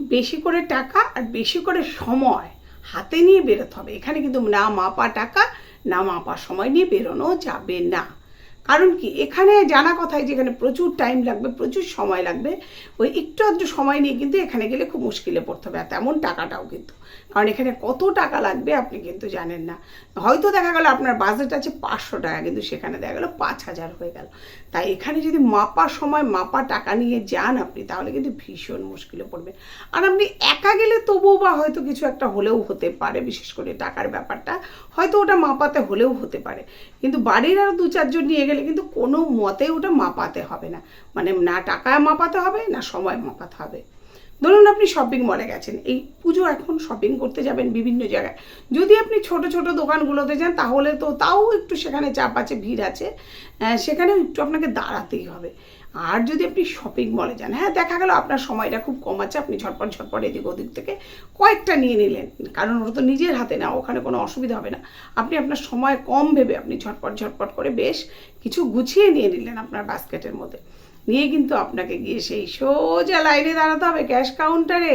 বেশি করে টাকা আর বেশি করে সময় হাতে নিয়ে বেরোতে হবে। এখানে কিন্তু না মাপা টাকা, না মাপা সময় নিয়ে বেরোনো যাবে না। কারণ কি? এখানে জানা কথাই যেখানে প্রচুর টাইম লাগবে, প্রচুর সময় লাগবে। ওই একটু আধটু সময় নিয়ে কিন্তু এখানে গেলে খুব মুশকিলে পড়তে হবে। আর তেমন টাকাটাও কিন্তু। কারণ এখানে কত টাকা লাগবে আপনি কিন্তু জানেন না। হয়তো দেখা গেল আপনার বাজেট আছে পাঁচশো টাকা, কিন্তু সেখানে দেখা গেলো পাঁচ হাজার হয়ে গেল। তাই এখানে যদি মাপা সময়, মাপা টাকা নিয়ে যান আপনি, তাহলে কিন্তু ভীষণ মুশকিলে পড়বে। আর আপনি একা গেলে তবুও বা হয়তো কিছু একটা হলেও হতে পারে, বিশেষ করে টাকার ব্যাপারটা। হয়তো ওটা মাপাতে হলেও হতে পারে। কিন্তু বাড়ির আরও দু চারজন নিয়ে গেলে কিন্তু কোনো মতে ওটা মাপাতে হবে না। মানে না টাকা মাপাতে হবে, না সময় মাপাতে হবে। ধরুন আপনি শপিং মলে গেছেন, এই পুজো এখন শপিং করতে যাবেন বিভিন্ন জায়গায়। যদি আপনি ছোট ছোট দোকানগুলোতে যান, তাহলে তো তাও একটু সেখানে চাপ আছে, ভিড় আছে। সেখানে সেখানেও একটু আপনাকে দাঁড়াতেই হবে। আর যদি আপনি শপিং মলে যান হ্যাঁ দেখা গেল আপনার সময়টা খুব কম আছে, আপনি ঝটপট ঝটপট এদিক ওদিক থেকে কয়েকটা নিয়ে নিলেন। কারণ ওটা তো নিজের হাতে না, ওখানে কোনো অসুবিধা হবে না। আপনি আপনার সময় কম ভেবে আপনি ঝটপট ঝটপট করে বেশ কিছু গুছিয়ে নিয়ে নিলেন আপনার বাস্কেটের মধ্যে। নিয়ে কিন্তু আপনাকে গিয়ে সেই সোজা লাইনে দাঁড়াতে হবে ক্যাশ কাউন্টারে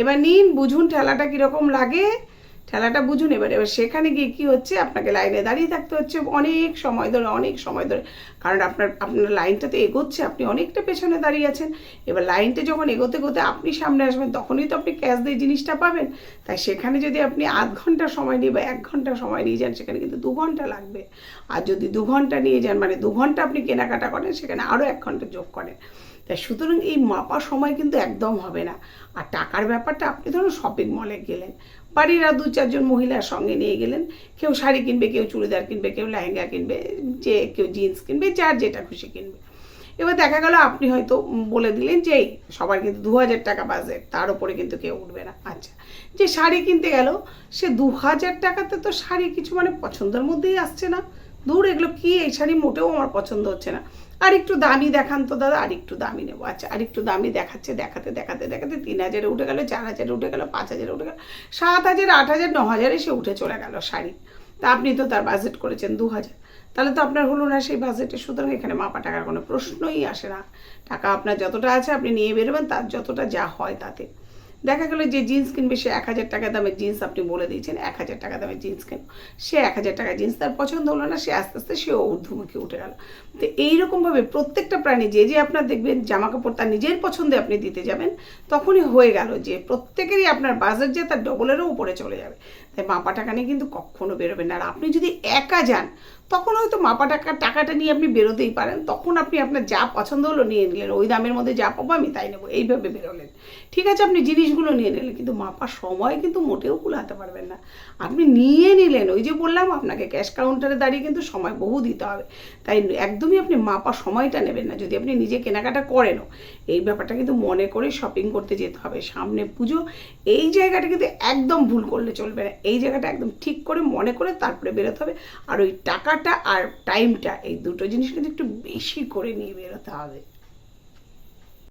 এবার নিন, বুঝুন ঠেলাটা কীরকম লাগে। ঠেলাটা বুঝুন এবার। এবার সেখানে গিয়ে কি হচ্ছে? আপনাকে লাইনে দাঁড়িয়ে থাকতে হচ্ছে অনেক সময় ধরে, অনেক সময় ধরে। কারণ আপনার আপনার লাইনটাতে এগোচ্ছে, আপনি অনেকটা পেছনে দাঁড়িয়ে আছেন। এবার লাইনটা যখন এগোতে এগোতে আপনি সামনে আসবেন, তখনই তো আপনি ক্যাশ দিয়ে জিনিসটা পাবেন। তাই সেখানে যদি আপনি আধ ঘণ্টা সময় নিয়ে বা এক ঘণ্টা সময় নিয়ে যান, সেখানে কিন্তু দু ঘণ্টা লাগবে। আর যদি দু ঘণ্টা নিয়ে যান মানে দু ঘণ্টা আপনি কেনাকাটা করেন, সেখানে আরও এক ঘণ্টা যোগ করেন। তাই সুতরাং এই মাপা সময় কিন্তু একদম হবে না। আর টাকার ব্যাপারটা আপনি ধরুন শপিং মলে গেলেন, বাড়ির আর দু চারজন মহিলার সঙ্গে নিয়ে গেলেন, কেউ শাড়ি কিনবে, কেউ চুড়িদার কিনবে, কেউ লেহেঙ্গা কিনবে, যে কেউ জিন্স কিনবে, যার যেটা খুশি কিনবে। এবার দেখা গেল আপনি হয়তো বলে দিলেন যে সবার কিন্তু দু হাজার টাকা বাজেট তার উপরে কিন্তু কেউ উঠবে না। আচ্ছা যে শাড়ি কিনতে গেল, সে দু হাজার টাকাতে তো শাড়ি কিছু মানে পছন্দের মধ্যেই আসছে না। দূর এগুলো কি? এই শাড়ি মোটেও আমার পছন্দ হচ্ছে না। আর একটু দামি দেখান তো দাদা আর একটু দামি নেব। আচ্ছা আর একটু দামি দেখাচ্ছে, দেখাতে দেখাতে দেখাতে তিন হাজারে উঠে গেল, চার হাজারে উঠে গেল, পাঁচ হাজারে উঠে গেল, সাত হাজার, আট হাজার, ন হাজারে সে উঠে চলে গেল শাড়ি। তা আপনি তো তার বাজেট করেছেন দু হাজার। তাহলে তো আপনার হলো না সেই বাজেটে সুতরাং এখানে মাপা টাকার কোনো প্রশ্নই আসে না। টাকা আপনার যতটা আছে আপনি নিয়ে বেরোবেন, তার যতটা যা হয় তাতে। দেখা গেলো যে জিন্স কিনবে, সে এক হাজার টাকা দামের জিন্স আপনি বলে দিয়েছেন, এক হাজার টাকা দামের জিন্স কেন? সে এক হাজার টাকা জিন্স তার পছন্দ হলো না, সে আস্তে আস্তে সেও ঊর্ধ্বমুখী উঠে গেল। তো এইরকমভাবে প্রত্যেকটা প্রাণী যে যে আপনার দেখবেন জামা কাপড় তার নিজের পছন্দে আপনি দিতে যাবেন, তখনই হয়ে গেল যে প্রত্যেকেরই আপনার বাজার যে তার ডবলেরও উপরে চলে যাবে। তাই মাপা টাকা নিয়ে কিন্তু কখনো বেরোবেন না। আর আপনি যদি একা যান, তখন হয়তো মাপা টাকা টাকাটা নিয়ে আপনি বেরোতেই পারেন। তখন আপনি আপনার যা পছন্দ হলো নিয়ে নিলেন। ওই দামের মধ্যে যা পাবো আমি তাই নেব। এইভাবে বেরোলেন। ঠিক আছে, আপনি জিনিসগুলো নিয়ে নিলেন, কিন্তু মাপার সময় কিন্তু মোটেও কুলাতে পারবেন না। আপনি নিয়ে নিলেন, ওই যে বললাম, আপনাকে ক্যাশ কাউন্টারে দাঁড়িয়ে কিন্তু সময় বহু দিতে হবে। তাই একদমই আপনি মাপা সময়টা নেবেন না। যদি আপনি নিজে কেনাকাটা করেনও, এই ব্যাপারটা কিন্তু মনে করে শপিং করতে যেতে হবে। সামনে পুজো, এই জায়গাটা কিন্তু একদম ভুল করলে চলবে না। এই জায়গাটা একদম ঠিক করে মনে করে তারপরে বেরোতে হবে। আর ওই টাকাটা আর টাইমটা এই দুটো জিনিস কিন্তু একটু বেশি করে নিয়ে বেরোতে হবে।